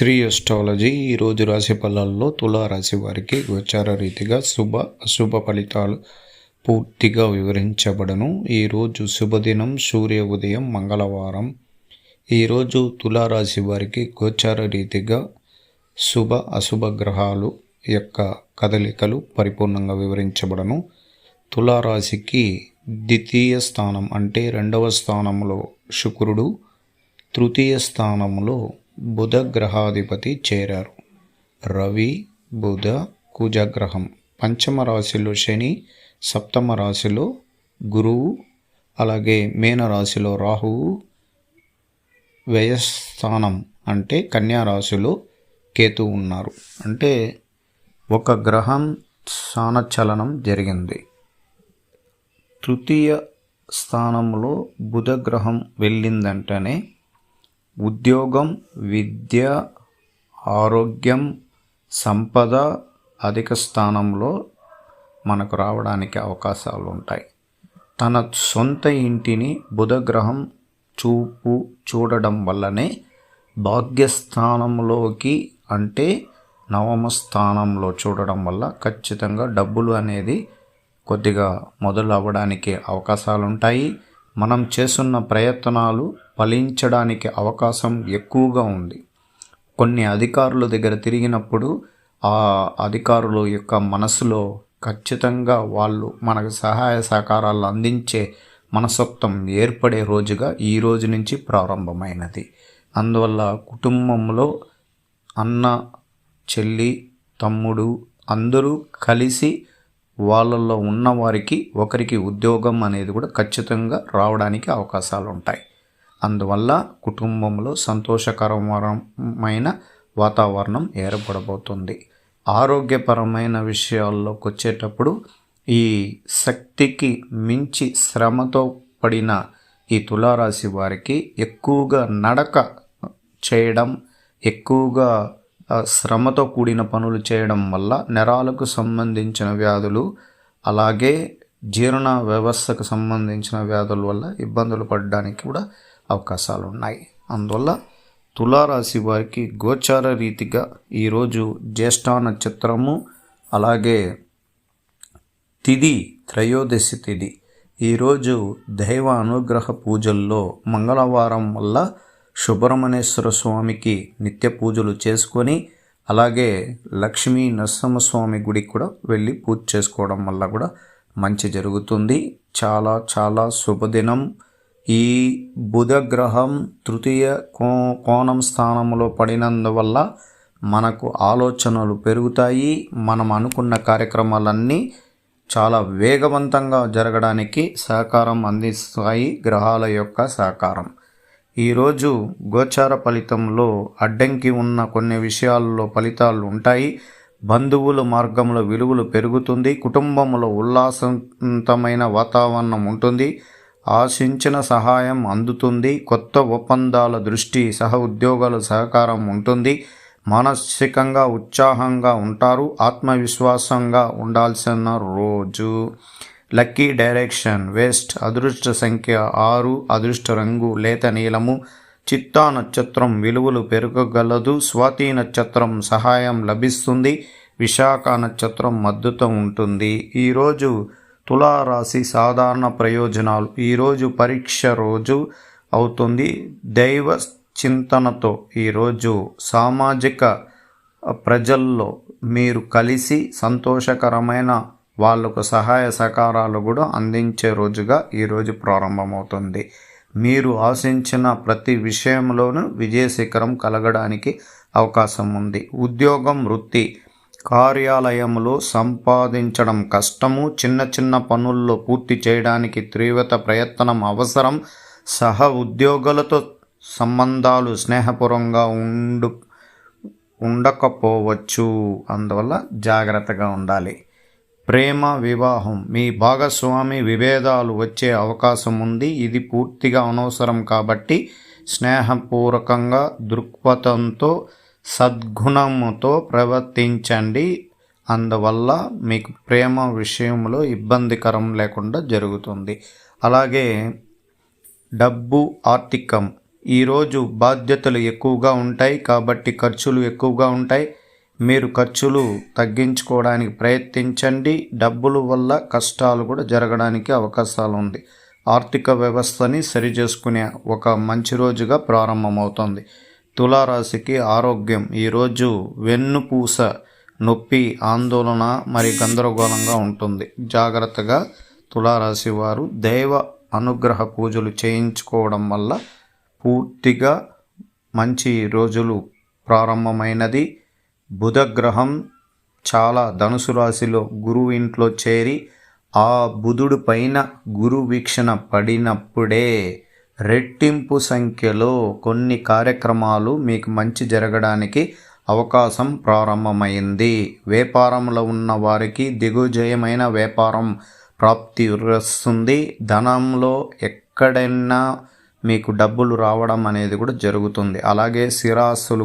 Shri astrology ఈరోజు రాశి ఫలాల్లో తులారాశి వారికి గోచార రీతిగా శుభ అశుభ ఫలితాలు పూర్తిగా వివరించబడను. ఈరోజు శుభదినం సూర్య ఉదయం మంగళవారం. ఈరోజు తులారాశి వారికి గోచార రీతిగా శుభ అశుభ గ్రహాలు యొక్క కదలికలు పరిపూర్ణంగా వివరించబడను. తులారాశికి ద్వితీయ స్థానం అంటే రెండవ స్థానంలో శుక్రుడు తృతీయ స్థానంలో బుధ గ్రహాధిపతి చేరారు. రవి బుధ కుజగ్రహం. పంచమ రాశిలో శని సప్తమ రాశిలో గురువు అలాగే మేనరాశిలో రాహువు. వ్యయస్థానం అంటే కన్యా రాశిలో కేతు ఉన్నారు. అంటే ఒక గ్రహం స్థానచలనం జరిగింది. తృతీయ స్థానంలో బుధగ్రహం వెళ్ళిందంటేనే ఉద్యోగం విద్య ఆరోగ్యం సంపద అధిక స్థానంలో మనకు రావడానికి అవకాశాలు ఉంటాయి. తన సొంత ఇంటిని బుధగ్రహం చూపు చూడడం వల్లనే భాగ్యస్థానంలోకి అంటే నవమ స్థానంలో చూడడం వల్ల ఖచ్చితంగా డబ్బులు అనేది కొద్దిగా మొదలు అవ్వడానికి అవకాశాలు ఉంటాయి మనం చేస్తున్న ప్రయత్నాలు ఫలించడానికి అవకాశం ఎక్కువగా ఉంది. కొన్ని అధికారుల దగ్గర తిరిగినప్పుడు ఆ అధికారుల యొక్క మనసులో ఖచ్చితంగా వాళ్ళు మనకు సహాయ సహకారాలు అందించే మనసత్వం ఏర్పడే రోజుగా ఈ రోజు నుంచి ప్రారంభమైనది. అందువల్ల కుటుంబంలో అన్న చెల్లి తమ్ముడు అందరూ కలిసి వాళ్ళల్లో ఉన్నవారికి ఒకరికి ఉద్యోగం అనేది కూడా ఖచ్చితంగా రావడానికి అవకాశాలు ఉంటాయి అందువల్ల కుటుంబంలో సంతోషకరమైన వాతావరణం ఏర్పడబోతుంది. ఆరోగ్యపరమైన విషయాల్లోకి వచ్చేటప్పుడు ఈ శక్తికి మించి శ్రమతో పడిన ఈ తులారాశి వారికి ఎక్కువగా నడక చేయడం ఎక్కువగా శ్రమతో కూడిన పనులు చేయడం వల్ల నరాలకు సంబంధించిన వ్యాధులు అలాగే జీర్ణ వ్యవస్థకు సంబంధించిన వ్యాధుల వల్ల ఇబ్బందులు పడడానికి కూడా అవకాశాలు ఉన్నాయి అందువల్ల తులారాశి వారికి గోచార రీతిగా ఈరోజు జ్యేష్ఠ నక్షత్రము అలాగే తిది త్రయోదశి తిది. ఈరోజు దైవ అనుగ్రహ పూజల్లో మంగళవారం వల్ల సుబ్రహ్మణ్యేశ్వర స్వామికి నిత్య పూజలు చేసుకొని అలాగే లక్ష్మీ నరసింహస్వామి గుడికి కూడా వెళ్ళి పూజ చేసుకోవడం వల్ల కూడా మంచి జరుగుతుంది. చాలా చాలా శుభదినం. ఈ బుధ గ్రహం తృతీయ కో కోణం స్థానంలో పడినందువల్ల మనకు ఆలోచనలు పెరుగుతాయి. మనం అనుకున్న కార్యక్రమాలన్నీ చాలా వేగవంతంగా జరగడానికి సహకారం అందిస్తాయి గ్రహాల యొక్క సహకారం. ఈరోజు గోచార ఫలితంలో అడ్డంకి ఉన్న కొన్ని విషయాల్లో ఫలితాలు ఉంటాయి. బంధువుల మార్గంలో విలువలు పెరుగుతుంది. కుటుంబంలో ఉల్లాసవంతమైన వాతావరణం ఉంటుంది. ఆశించిన సహాయం అందుతుంది. కొత్త ఒప్పందాల దృష్టి సహ ఉద్యోగాల సహకారం ఉంటుంది. మానసికంగా ఉత్సాహంగా ఉంటారు. ఆత్మవిశ్వాసంగా ఉండాల్సిన రోజు. లక్కీ డైరెక్షన్ వెస్ట్ అదృష్ట సంఖ్య ఆరు అదృష్ట రంగు లేత నీలము చిత్తా నక్షత్రం విలువలు పెరగగలదు స్వాతి నక్షత్రం సహాయం లభిస్తుంది విశాఖ నక్షత్రం మద్దతు ఉంటుంది. ఈరోజు తులారాశి సాధారణ ప్రయోజనాలు. ఈరోజు పరీక్ష రోజు అవుతుంది. దైవ చింతనతో ఈరోజు సామాజిక ప్రజల్లో మీరు కలిసి సంతోషకరమైన వాళ్ళకు సహాయ సహకారాలు కూడా అందించే రోజుగా ఈరోజు ప్రారంభమవుతుంది. మీరు ఆశించిన ప్రతి విషయంలోనూ విజయశిఖరం కలగడానికి అవకాశం ఉంది. ఉద్యోగం వృత్తి కార్యాలయంలో సంపాదించడం కష్టము. చిన్న చిన్న పనుల్లో పూర్తి చేయడానికి తీవ్రత ప్రయత్నం అవసరం. సహ ఉద్యోగులతో సంబంధాలు స్నేహపూర్వంగా ఉండు ఉండకపోవచ్చు. అందువల్ల జాగ్రత్తగా ఉండాలి. ప్రేమ వివాహం. మీ భాగస్వామి విభేదాలు వచ్చే అవకాశం ఉంది. ఇది పూర్తిగా అనవసరం కాబట్టి స్నేహపూర్వకంగా దృక్పథంతో సద్గుణముతో ప్రవర్తించండి. అందువల్ల మీకు ప్రేమ విషయంలో ఇబ్బందికరం లేకుండా జరుగుతుంది. అలాగే డబ్బు ఆర్థికం. ఈరోజు బాధ్యతలు ఎక్కువగా ఉంటాయి కాబట్టి ఖర్చులు ఎక్కువగా ఉంటాయి. మీరు ఖర్చులు తగ్గించుకోవడానికి ప్రయత్నించండి. డబ్బులు వల్ల కష్టాలు కూడా జరగడానికి అవకాశాలు ఉంది. ఆర్థిక వ్యవస్థని సరిచేసుకునే ఒక మంచి రోజుగా ప్రారంభమవుతుంది. తులారాశికి ఆరోగ్యం ఈరోజు వెన్నుపూస నొప్పి ఆందోళన మరి గందరగోళంగా ఉంటుంది. జాగ్రత్తగా తులారాశి వారు దైవ అనుగ్రహ పూజలు చేయించుకోవడం వల్ల పూర్తిగా మంచి రోజులు ప్రారంభమైనది. బుధగ్రహం చాలా ధనుసు రాశిలో గురువు ఇంట్లో చేరి ఆ బుధుడు పైన గురు వీక్షణ పడినప్పుడే రెట్టింపు సంఖ్యలో కొన్ని కార్యక్రమాలు మీకు మంచి జరగడానికి అవకాశం ప్రారంభమైంది. వ్యాపారంలో ఉన్న వారికి దిగుజయమైన వ్యాపారం ప్రాప్తి వస్తుంది. ధనంలో ఎక్కడైనా మీకు డబ్బులు రావడం అనేది కూడా జరుగుతుంది. అలాగే స్థిరాస్తులు